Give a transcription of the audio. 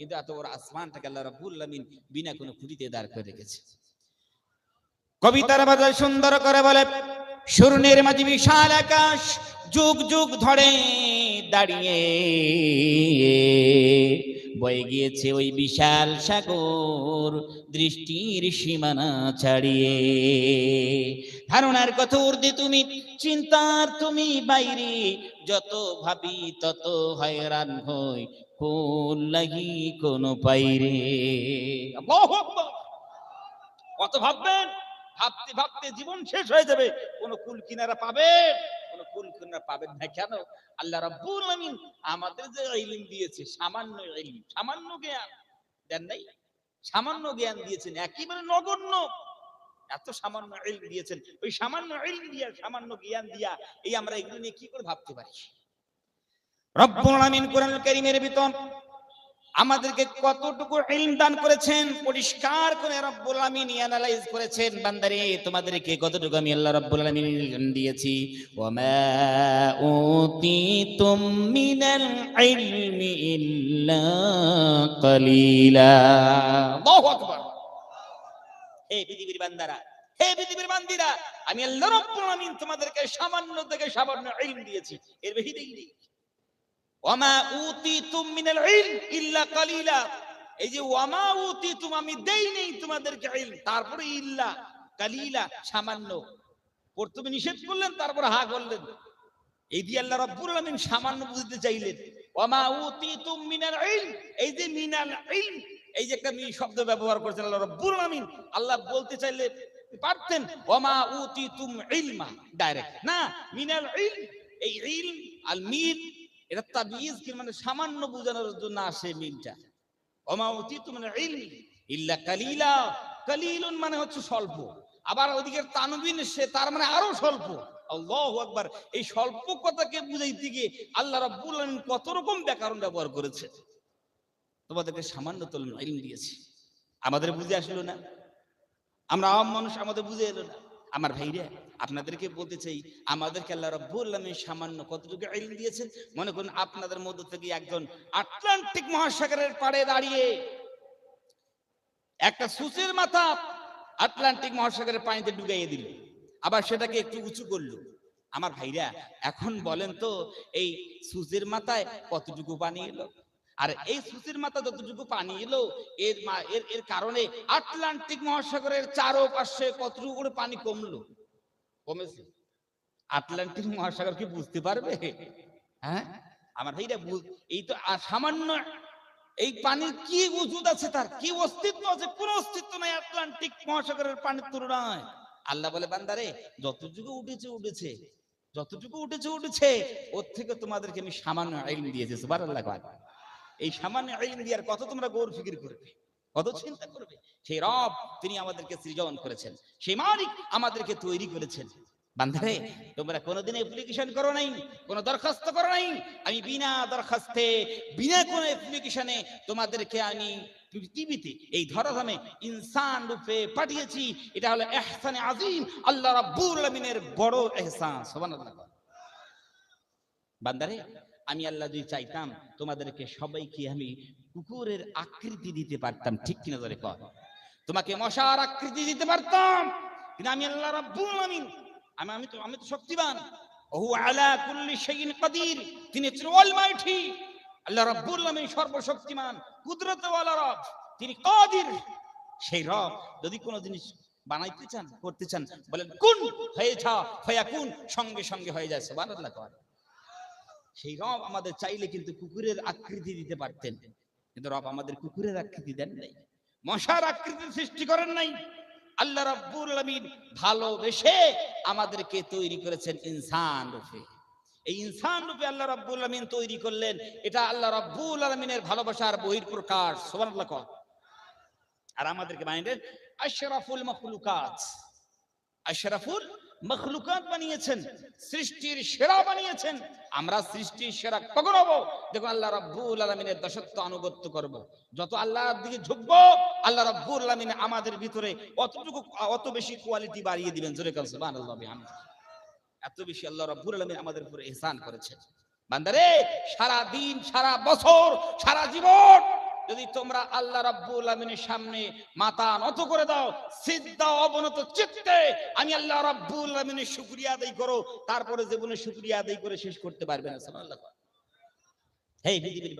কিন্তু এত বড় আসমানটাকে আল্লাহ রাব্বুল আলামিন বিনা কোনো খুঁটিতে দাঁড় করে রেখেছে। কবিতার বাজার সুন্দর করে বলে শূন্যের মাঝে বিশাল আকাশ, যুগ যুগ ধরে দাঁড়িয়ে বয়ে গিয়েছে ওই বিশাল সাগর, দৃষ্টির সীমানা ছাড়িয়ে। ধারণার কত ঊর্ধ্বে তুমি, চিন্তার তুমি বাইরে, যত ভাবি তত হয়রান হই কোন লাগি কোন পাইরে। কত ভাববেন? ভাবতে ভাবতে জীবন শেষ হয়ে যাবে। কোন কুল কিনারা পাবেন? কোন কুল কিনারা পাবেন না কেন? আল্লাহ রাব্বুল আলামিন আমাদের যে ইলম দিয়েছে, সামান্য ইলম, সামান্য জ্ঞান, দেন নাই? সামান্য জ্ঞান দিয়েছেন, একেবারে নগণ্য। এত সামান্য ইলম দিয়েছেন। ওই সামান্য ইলম দিয়া, সামান্য জ্ঞান দিয়া, এই আমরা এগুলো নিয়ে কি করে ভাবতে পারি? কোরআন আমাদেরকে কতটুকু ইলম দান করেছেন, পরিষ্কার করে রব্বুল অ্যানালাইজ করেছেন, বান্দারে, তোমাদেরকে কতটুকু আমি আল্লাহ রব্বুল আলামিন ইলম দিয়েছি। উতিতুম মিনাল ইলমি ইল্লা কালিলা। আল্লাহু আকবার। হে পৃথিবীর বান্দারা, হে পৃথিবীর বান্দিরা, আমি আল্লাহ রব্বুল আলামিন তোমাদেরকে সামান্য থেকে সামান্য ইলম দিয়েছি। এর বেশি দেইনি ওয়ামা উতিতুম মিনাল ইলম ইল্লা কালিলা। এই যে ওয়ামা উতিতুম, আমি দেই নেই তোমাদেরকে ইলম। তারপরে ইল্লা, কালিলা, সামান্য। প্রথমে নিষেধ করলেন, তারপর হা করলেন। এই দিয়ে আল্লাহ রাব্বুল আলামিন সামান্য বুঝতে চাইলেন। ওয়ামা উতিতুম মিনাল ইলম, এই যে মিনাল ইলম, এই যে একটা শব্দ ব্যবহার করেছেন আল্লাহ রাব্বুল আলামিন। আল্লাহ বলতে চাইলে পারতেন, ওয়ামা উতিতুম ইলমা, ডাইরেক্ট। না, মিনাল ইলম, এই ইলম আল মিল এটা তাবিজ কি? মানে সামান্য বোঝানোর জন্য আসে মিলটা। ওমা উতিত মানে ইলম ইল্লা কালিলা। কালিলুন মানে হচ্ছে স্বল্প। আবার ওদিকের তানবিন, সে তার মানে আরও স্বল্প। আল্লাহু আকবার। এই স্বল্প কথাকে বুঝাইতে গিয়ে আল্লাহ রাব্বুল আলামিন কত রকম ব্যাকরণ ব্যবহার করেছে। তোমাদেরকে সামান্য তুলনা ইলম দিয়েছি। আমাদের বুঝে আসলো না। আমরা আম মানুষ, আমাদের বুঝে এলো না। আমার ভাইরা, আপনাদেরকে বলতে চাই, আমাদেরকে আল্লাহ রাব্বুল সামান্য কতটুকু ইলম দিয়েছেন? মনে করুন আপনাদের মধ্য থেকে একজন আটলান্টিক মহাসাগরের পাড়ে দাঁড়িয়ে একটা সুচের মাথা আটলান্টিক মহাসাগরের পানিতে ডুবাইয়ে দিল। আবার সেটাকে একটু উঁচু করল। আমার ভাইরা, এখন বলেন তো, এই সুচের মাথায় কতটুকু পানি এলো? আর এই সুচির মাথা যতটুকু পানি এলো, এর মা- এর এর কারণে আটলান্টিক মহাসাগরের চারোপাশে কতটুকু করে পানি কমলো? কমেছে। আটলান্টিক মহাসাগর কি বুঝতে পারবে? হ্যাঁ? আমার ভাইরা এই তো সামান্য এই পানির কি উজুদ আছে তার? কি অস্তিত্ব আছে? কোন অস্তিত্ব নাই আটলান্টিক মহাসাগরের পানির তুলনায়। আল্লাহ বলে, বান্দারে, যতটুকু উঠেছে উঠেছে। যতটুকু উঠেছে উঠেছে। ওর থেকে তোমাদেরকে আমি সামান্য আইন দিয়েছি কয়। এই সামান্য আইন দিয়ার কত তোমরা গৌর ফিকির করবে। কত চিন্তা করবে? সেই রব তিনি আমাদেরকে সৃজন করেছেন। সেই মালিক আমাদেরকে তৈরি করেছেন। বান্ধারে তোমরা কোনোদিন অ্যাপ্লিকেশন করো নাই দরখাস্ত করো নাই? আমি বিনা দরখাস্তে, বিনা কোনো অ্যাপ্লিকেশনে তোমাদেরকে আমি পৃথিবীতে এই ইনসান রূপে পাঠিয়েছি। এটা হলো এহসানে আজিম আল্লাহ রাব্বুল বড় এহসান। সুবহানাল্লাহ। বান্দারে আমি আল্লাহ যদি চাইতাম, তোমাদেরকে সবাইকে আমি কুকুরের আকৃতি দিতে পারতাম, ঠিক কিনা ধরে কর তোমাকে মশার আকৃতি দিতে পারতাম, কিন্তু আমি আল্লাহ রাব্বুল আলামিন আমি আমি তো আমি তো শক্তিবান ওহু আলা কুল্লি শাইইন কাদির, তিনি অলমাইটি আল্লাহ রাব্বুল আলামিন সর্বশক্তিমান, কুদরতওয়ালা রব, তিনি কাদির। সেই রব যদি কোনো জিনিস বানাইতে চান, করতে চান, বলেন, কোন, হয়ে যা ফায়াকুন সঙ্গে সঙ্গে হয়ে যায়, সুবহানাল্লাহ কর সেই রব আমাদের চাইলে কিন্তু কুকুরের আকৃতি দিতে পারতেন। কিন্তু রব আমাদের কুকুরের আকৃতি দেন নাই। মশার আকৃতি সৃষ্টি করেন নাই। আল্লাহ রাব্বুল আলামিন ভালোবেসে আমাদেরকে তৈরি করেছেন ইনসান রূপে। এই ইনসান রূপে আল্লাহ রাব্বুল আলামিন তৈরি করলেন। এটা আল্লাহ রাব্বুল আলামিনের ভালোবাসার বহির্প্রকাশ সুবহানাল্লাহ কর। আর আমাদেরকে বানিয়েছেন আশরাফুল মখলুকাত। আশরাফুল মখলুকাত বানিয়েছেন, সৃষ্টির সেরা বানিয়েছেন। আমরা সৃষ্টির সেরা কখন হব? দেখো আল্লাহ রাব্বুল আলামিনের দাসত্ব আনুগত্য করব। যত আল্লাহর দিকে ঝুঁকবো, আল্লাহ রাব্বুল আলামিন আমাদের ভিতরে অতটুকু, অত বেশি কোয়ালিটি বাড়িয়ে দিবেন। জোরে কাল বিহামদিহি। এত বেশি আল্লাহ রাব্বুল আলামিন আমাদের উপরে ইহসান করেছেন। বান্দারে সারা দিন সারা বছর, সারা জীবন যদি তোমরা আল্লাহ রাব্বুল আলামিনের সামনে মাথা নত করে দাও সিদ্ধা অবনত চিত্তে আমি আল্লাহ রাব্বুল আলামিনের শুকরিয়া আদায় করো, তারপরে জীবনে শুকরিয়া আদায় করে শেষ করতে পারবে না, সুবহানাল্লাহ। হে পৃথিবীর